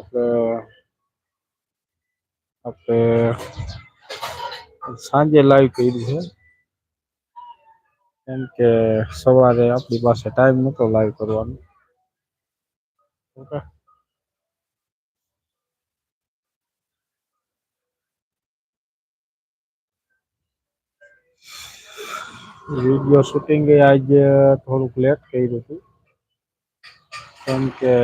એટલે આપણે સાંજે લાઈવ કરી છે. કેમ કે સવારે આપણી પાસે ટાઈમ નતો લાઈવ કરવાનો. વીડિયો શૂટિંગ આજે થોડુંક લેટ કર્યું હતું. કેમ કે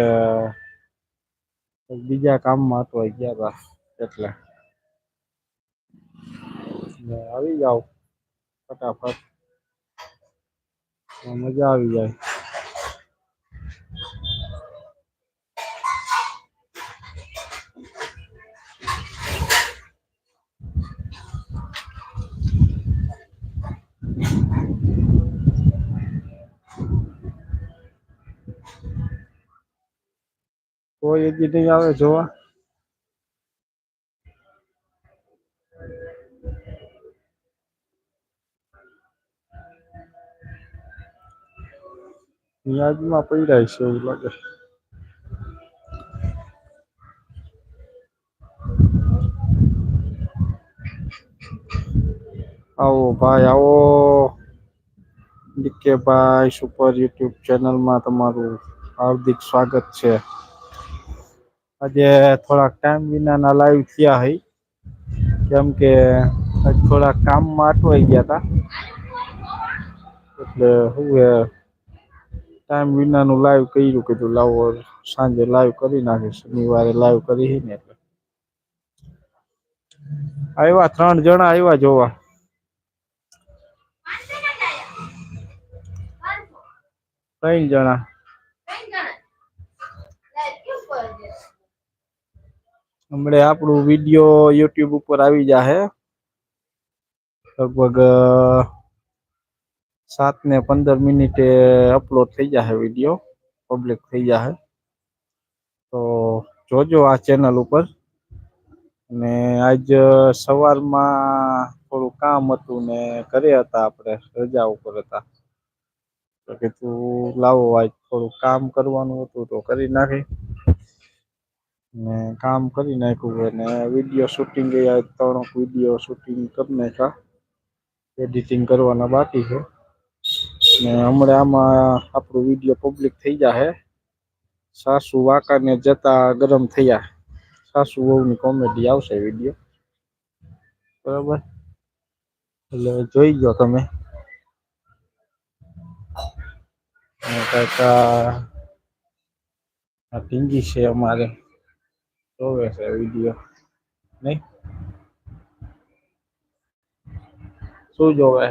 બીજા કામમાં હતો ગયા હતા એટલે. આવી જાઓ. ફટાફટ. મજા આવી જાય. કોઈ હજી નહીં આવે જોવા. યાદમાં પડ્યા છે એવું લાગે. આવો ભાઈ, આવો. ડીકે ભાઈ સુપર યુટ્યુબ ચેનલમાં તમારું હાર્દિક સ્વાગત છે. આજે થોડાક ટાઈમ વિનાના લાઈવ થયા હઈ. કેમ કે થોડાક કામમાં અટવાઈ ગયા હતા એટલે શું હે ટાઈમ વિનાનું લાઈવ કર્યું, કીધું લાવો સાંજે લાઈવ કરી નાખી શનિવારે લાઈવ કરી ને એટલે. આવ્યા ત્રણ જણા આવ્યા જોવા. ત્રણ જણા. હમણે આપણું વીડિયો યુટ્યુબ ઉપર આવી જાહે. લગભગ સાત ને પંદર મિનિટે અપલોડ થઈ જાહે વીડિયો પબ્લિક થઈ જાહે. તો જોજો આ ચેનલ ઉપર. અને આજ સવારમાં થોડું કામ હતું ને ઘરે હતા આપણે, રજા ઉપર હતા. તો કીધું લાવો આજ થોડું કામ કરવાનું હતું તો કરી નાખી. ને કામ કરી નાખ્યું અને વીડિયો શૂટિંગ એ ત્રણ વીડિયો શૂટિંગ કરી નાખ્યા. એડિટિંગ કરવાના બાકી છે. ને હમણાં આમાં આપણું વીડિયો પબ્લિક થઈ જાહે સાસુ વાકાને જતા ગરમ થયા. સાસુ વહુની કોમેડી આવશે વીડિયો બરાબર? એટલે જોઈ ગયો તમે. કાકા આ ટીંગી છે અમારે. જોવે છે વીડિયો નહીં શું જોવે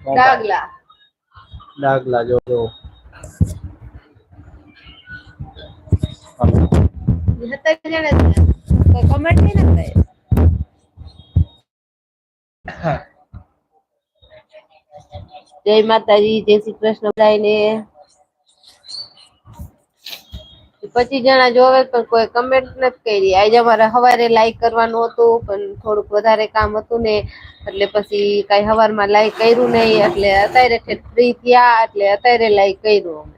ડાગલા ડાગલા જોજો હતા જણા કોઈ કમેન્ટ નહીં ના કરે જય માતાજી જય શ્રી કૃષ્ણ બધાને પચીસ જણા જોવે પણ કોઈ કમેન્ટ નથી કરી. આજે અમારે સવારે લાઈક કરવાનું હતું, પણ થોડુંક વધારે કામ હતું ને, એટલે પછી કઈ સવારમાં લાઈક કર્યું નહીં, એટલે અત્યારે ફ્રી થયા, એટલે અત્યારે લાઈક કર્યું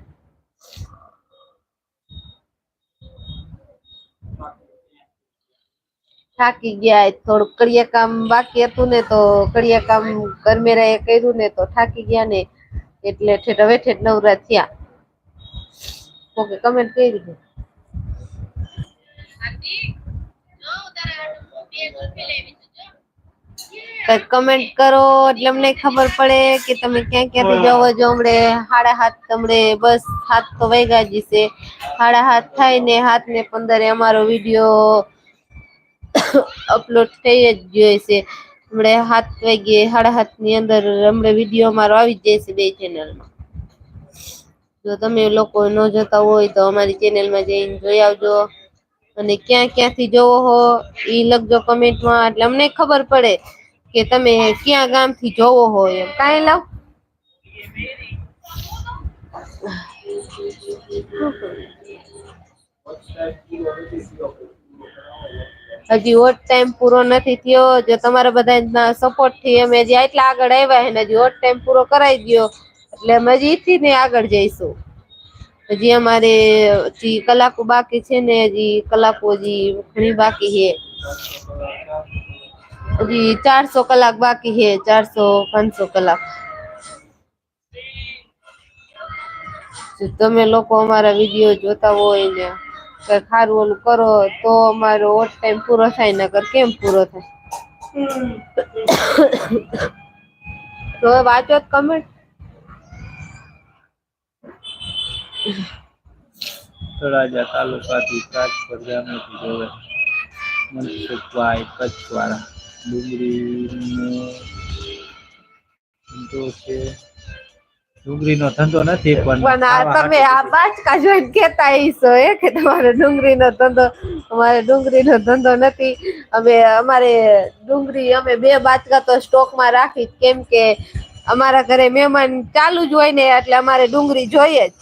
થાકી ગયા, થોડુંક કડિયા કામ બાકી હતું ને, તો કડિયા કામ કરમેરા એ કર્યું ને, તો થાકી ગયા ને, એટલે ઠેઠ હવે ઠેઠ નવરા થયા. ઓકે કમેન્ટ કરી દીધું કઈ કમેન્ટ કરો એટલે અમને ખબર પડે કે તમે ક્યાં ક્યાંથી જવો છો હમણે. સાડા હાથ તમને બસ હાથ તો વૈગા છે. સાડા હાથ થાય ને હાથ ને પંદરે અમારો વીડિયો અપલોડ થઈ જ ગયો છે. હમણે હાથ વાગે સાડા હાથની અંદર હમણાં વીડિયો અમારો આવી જ જાય છે બે ચેનલમાં જો તમે લોકો ન જોતા હોય તો અમારી ચેનલમાં જઈને જોઈ આવજો. અને ક્યાં ક્યાંથી જોવો હો, ઈ લખજો કમેન્ટમાં એટલે અમને ખબર પડે કે તમે ક્યાં ગામથી જોવો હો એમ. લાવ. હજી ઓટ ટાઈમ પૂરો નથી થયો. જો તમારા બધા સપોર્ટથી અમે હજી આટલા આગળ આવ્યા હજી ઓટ ટાઈમ પૂરો કરાવી દો એટલે અમે હજી ને આગળ જઈશું. હજી અમારે હજી કલાકો બાકી છે ને હજી કલાકો હજી ઘણી બાકી છે. હજી ચારસો કલાક બાકી છે ચારસો પાંચસો કલાક. તમે લોકો અમારા વીડિયો જોતા હોય ને કઈ સારું ઓલું કરો તો અમારો ઓટ ટાઈમ પૂરો થાય નકર કેમ પૂરો થાય? તો વાંચો કમેન્ટ તળાજા તાલુકાથી રાજપર ગામેથી જોવે મનસુખભાઈ કચ્છવાળા. ડુંગળીનો ધંધો છે. ડુંગળીનો ધંધો નથી પણ પણ તમે આ બાચકા જોઈને કેતા હશો એ કે તમારે ડુંગળીનો ધંધો અમારે ડુંગળીનો ધંધો નથી. અમે અમારે ડુંગળી અમે બે બાચકા તો સ્ટોકમાં રાખી કેમ કે અમારા ઘરે મહેમાન ચાલુ જ હોય ને એટલે અમારે ડુંગળી જોઈએ જ.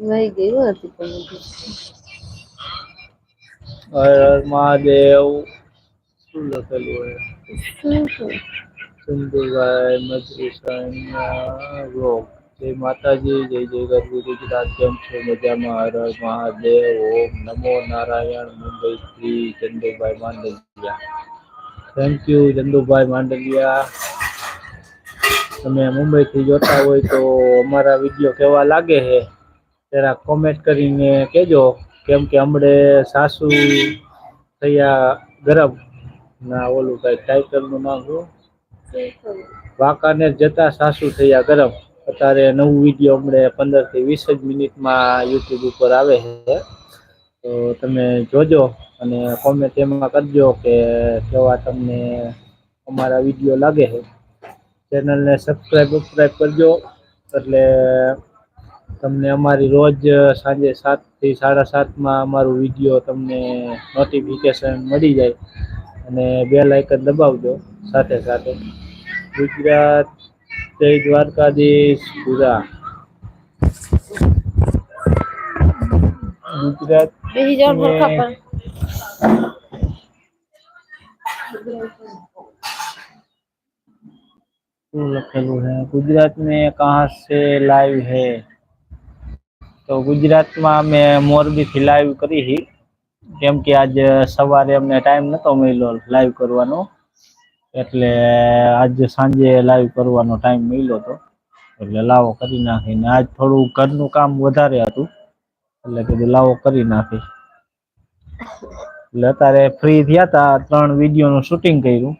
વહી ગયું હતી પણ હર મહાદેવ. શું લખેલું હોય? શું શું? ચંદુભાઈ રોગ. જય માતાજી જય જય ગરવી ગુજરાત કેમ છો? મજામાં? હર મહાદેવ ઓમ નમો નારાયણ મુંબઈથી ચંદુભાઈ માંડલિયા થેન્ક યુ ચંદુભાઈ માંડલિયા તમે મુંબઈથી જોતા હોય તો અમારા વીડિયો કેવા લાગે છે? જરા કોમેન્ટ કરીને કહેજો. કેમ કે હમણે સાસુ થયા ગરમ. ના ઓલું કઈ ટાઇટલનું નામ શું? વાંકાનેર જતા સાસુ થયા ગરમ. અત્યારે નવું વીડિયો હમણે પંદરથી વીસ જ મિનિટમાં યુટ્યુબ ઉપર આવે છે. તો તમે જોજો અને કોમેન્ટ એમાં કરજો કે કેવા તમને અમારા વીડિયો લાગે છે. ચેનલને સબસ્ક્રાઈબ સબસ્ક્રાઈબ કરજો. એટલે તમને અમારી રોજ સાંજે સાતથી સાડા સાતમાં અમારું વીડિયો તમને નોટિફિકેશન મળી જાય. અને બે લાઇકન દબાવજો સાથે સાથે. ગુજરાત जय द्वारकाधीश पूजा। गुजरात है। गुजरात में कहा से लाइव है? तो गुजरात में मोरबी थी लाइव करी ही। केम के आज सवार टाइम न तो मिलो लाइव करवानो। એટલે આજે સાંજે લાઈવ કરવાનો ટાઈમ મળ્યો હતો એટલે લાવો કરી નાખીને આજ થોડું ઘરનું કામ વધારે હતું. એટલે કીધું લાવો કરી નાખી એટલે અત્યારે ફ્રી થયા હતા ત્રણ વિડીયોનું શૂટિંગ કર્યું.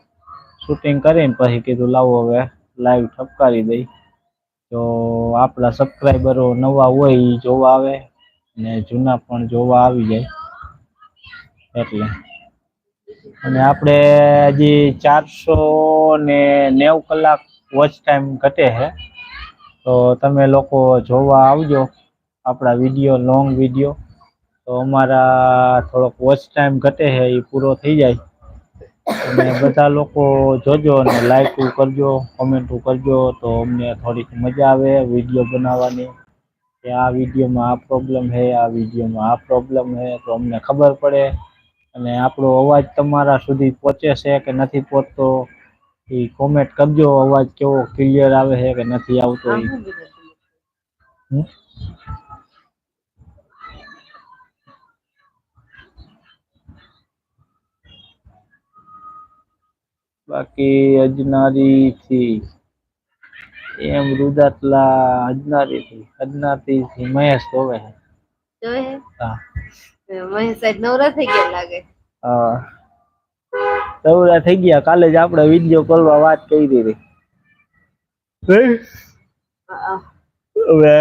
શૂટિંગ કરીને પછી કીધું લાવો હવે લાઈવ ઠપકારી દઈ. તો આપણા સબસ્ક્રાઈબરો નવા હોય એ જોવા આવે ને જૂના પણ જોવા આવી જાય. એટલે અને આપણે હજી ચારસો ને નેવ કલાક વોચ ટાઈમ ઘટે છે. તો તમે લોકો જોવા આવજો આપણા વીડિયો લોંગ વીડિયો તો અમારા થોડોક વોચ ટાઈમ ઘટે છે એ પૂરો થઈ જાય. અને બધા લોકો જોજો અને લાઈક કરજો કોમેન્ટ કરજો, તો અમને થોડીક મજા આવે વીડિયો બનાવવાની. કે આ વિડીયોમાં આ પ્રોબ્લેમ છે, આ વિડીયોમાં આ પ્રોબ્લેમ છે, તો અમને ખબર પડે. અને આપણો અવાજ તમારા સુધી પહોંચે છે કે નથી પહોંચતો એ કોમેન્ટ કરજો અવાજ કેવો ક્લિયર આવે છે કે નથી આવતો આમ ઈ. શું કીધું તમે? હમ? બાકી અજનારી થી એમ રુદાતલા અજનારી થી અજનારી થી મહેશ હોવે છે. જોયે હે? મહેશ સાહેબ નવરા થઈ ગયા લાગે. હા. તવરા થઈ ગયા. કાલે જ આપણે વિડિયો કોલમાં વાત કરી હતી હવે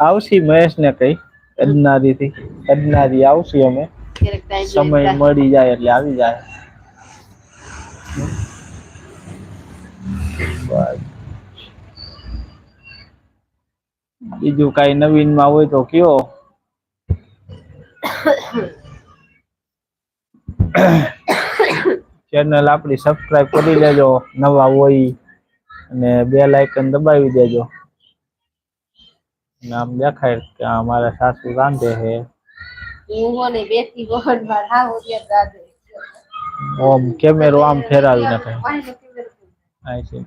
આવશી મહેશ ને કઈ અજનારી થી અજનારી આવશી અમે. સમય મળી જાય એટલે આવી જાય. બસ. બીજું કઈ નવીનમાં હોય તો કયો? ચેનલ આપણી સબસ્ક્રાઇબ કરી લેજો નવા હોય. અને બે લાઇકન દબાવી દેજો. નામ દેખાય કે આ અમારા સાસુ રાંધે છે. ઓમ કેમેરો આમ ફેરાવી નાખે.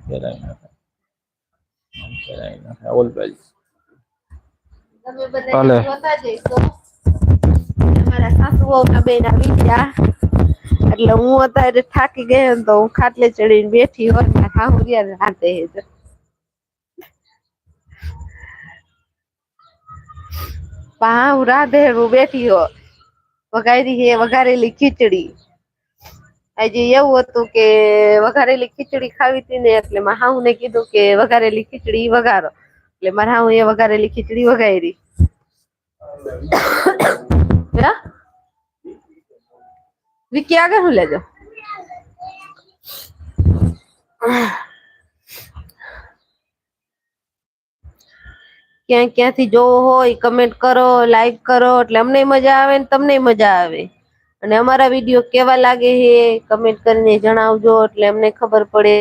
ફેરાવી નાખે. આમ ફેરાવી નાખે. ઓલ બાજુ તમે બધા જોતા જઈશો. મારા સાસુ વહુ ના બેન આવી ગયા. એટલે હું અત્યારે થાકી ગઈ તો હું ખાટલે ચડીને બેઠી હોય ને હા હું ત્યાં રાધે હું રાધે હું બેઠી હો વઘારી હે વઘારેલી ખીચડી. આજે એવું હતું કે વઘારેલી ખીચડી ખાવી હતી ને એટલે મારા ને કીધું કે વઘારેલી ખીચડી વઘારો. એટલે મારા હાહુ એ વઘારેલી ખીચડી વઘારી. હા. વિકી આગળ હું લેજો ક્યાં ક્યાંથી જોવો હોય કમેન્ટ કરો લાઈક કરો એટલે અમને મજા આવે ને તમને મજા આવે. અને અમારા વીડિયો કેવા લાગે છે કમેન્ટ કરીને જણાવજો, એટલે અમને ખબર પડે.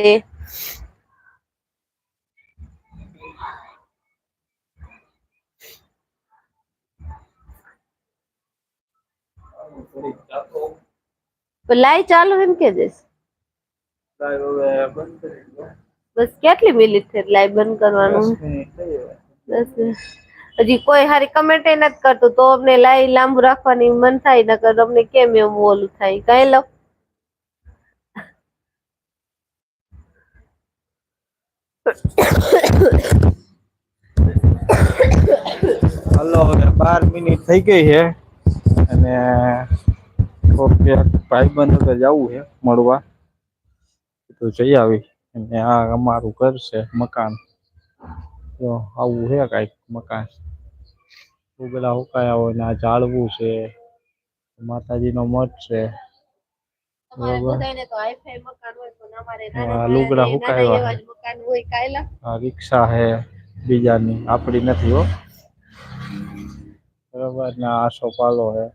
લાઈ ચાલુ એમ કે જઈશ? બસ કેટલી મિનિટ છે લાઈ બંધ કરવાનું? બસ હજી કોઈ હારી કમેન્ટ નથી કરતું તો અમને લાઈ લાંબુ રાખવાની મન થાય નકર અમને કેમ એમ ઓલું થાય? કઈ લો હલો હવે બાર મિનિટ થઈ ગઈ છે. અને ક્યાંક ભાઈબંધ વગર જવું છે મળવા. તો જઈ આવી અને આ અમારું ઘર છે મકાન. તો આવું છે કાંઈક મકાન. ઉગલા ઉકાયા હોય ને આ ઝાડવું છે માતાજીનો મઠ છે. હા, લુગડા આ રિક્ષા હે બીજાની. આપણી નથી હો. બરોબર ને આ સોપાલો છે ને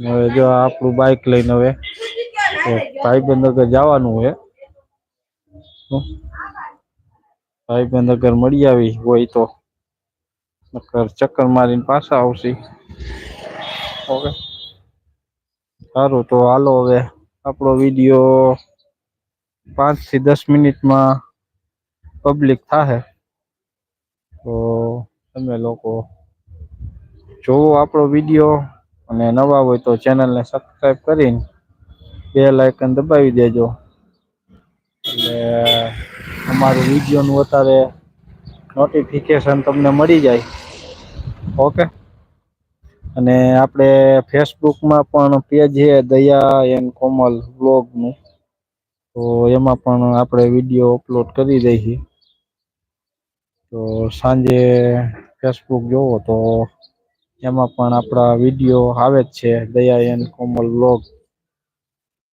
હવે જો આપણું બાઇક લઈને હવે ભાઈબંધ અગર જવાનું છે. ભાઈબંધનગર મળી આવી હોય તો નકર ચક્કર મારીને પાછા આવશે. ઓકે સારું તો હાલો હવે આપણો વીડિયો પાંચથી દસ મિનિટમાં પબ્લિક થાહે. તો તમે લોકો જોવો આપણો વીડિયો. અને નવા હોય તો ચેનલને સબસ્ક્રાઈબ કરીને બે લાઇકન દબાવી દેજો. એટલે અમારું વિડીયોનું અત્યારે નોટિફિકેશન તમને મળી જાય. ઓકે અને આપણે ફેસબુકમાં પણ પેજ છે દયા એન્ડ કોમલ બ્લોગનું તો એમાં પણ આપણે વીડિયો અપલોડ કરી દઈએ. તો સાંજે ફેસબુક જોવો તો એમાં પણ આપણા વીડિયો આવે જ છે દયા એન્ડ કોમલ બ્લોગ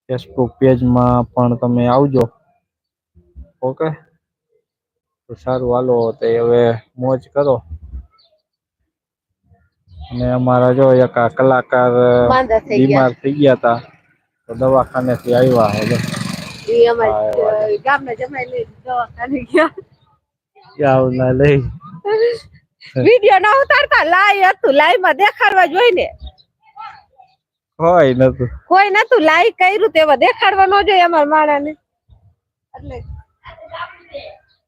ફેસબુક પેજમાં પણ તમે આવજો. ઓકે? તો સારું હાલો તો હવે મોજ કરો. અને અમારા જો એક આ કલાકાર બીમાર થઈ ગયા હતા તો દવાખાનેથી આવ્યા હવે. ગામના જમાઈ લઈ દવાખાને ગયા. લઈ. વીડિયો ના ઉતારતા લાઈ હતું લાઈ માં દેખાડવા જોઈને. કોઈ નતું. કોઈ નતું લાઈ કર્યું તેવા દેખાડવા ન જોઈએ અમારા માણા ને એટલે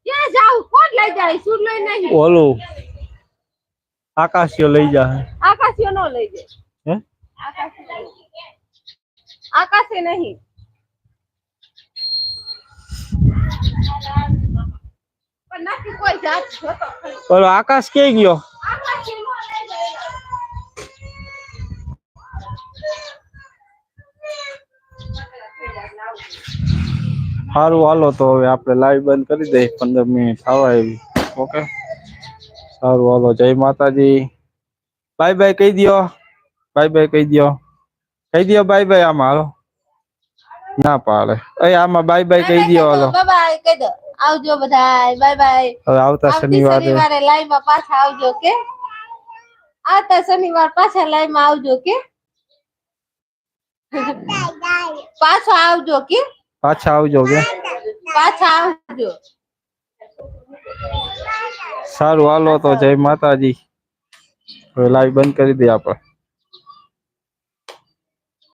ક્યાં જાવ કોણ લઈ જાય? લઈ નહીં? ઓલું આકાશીઓ લઈ જાય આકાશીઓ નો લઈ જાય. હે? આકાશી આકાશે નહીં. ઓલો આકાશ કે ગયો? આકાશી નો લઈ જાય સારું હાલો તો હવે આપણે લાઈવ બંધ કરી દઈએ પંદર મિનિટ થવા આવી. ઓકે. સારું હાલો જય માતાજી. બાય બાય કહી દ્યો. બાય બાય કહી દો કહી દો બાય બાય આમાં હાલો. ના પાડે. એ આમાં બાય બાય કહી દો હાલો. બાય બાય કહી દો. આવજો બધાય બાય બાય. હવે આવતા આવતી શનિવારે. શનિવારે લાઈવમાં પાછા આવજો કે આવતા શનિવાર પાછા લાઈવમાં આવજો કે પાછા આવજો કે પાછા આવજો કે પાછા આવજો. સારું હાલો તો જય માતાજી. હવે લાઈવ બંધ કરી દઈએ આપણે.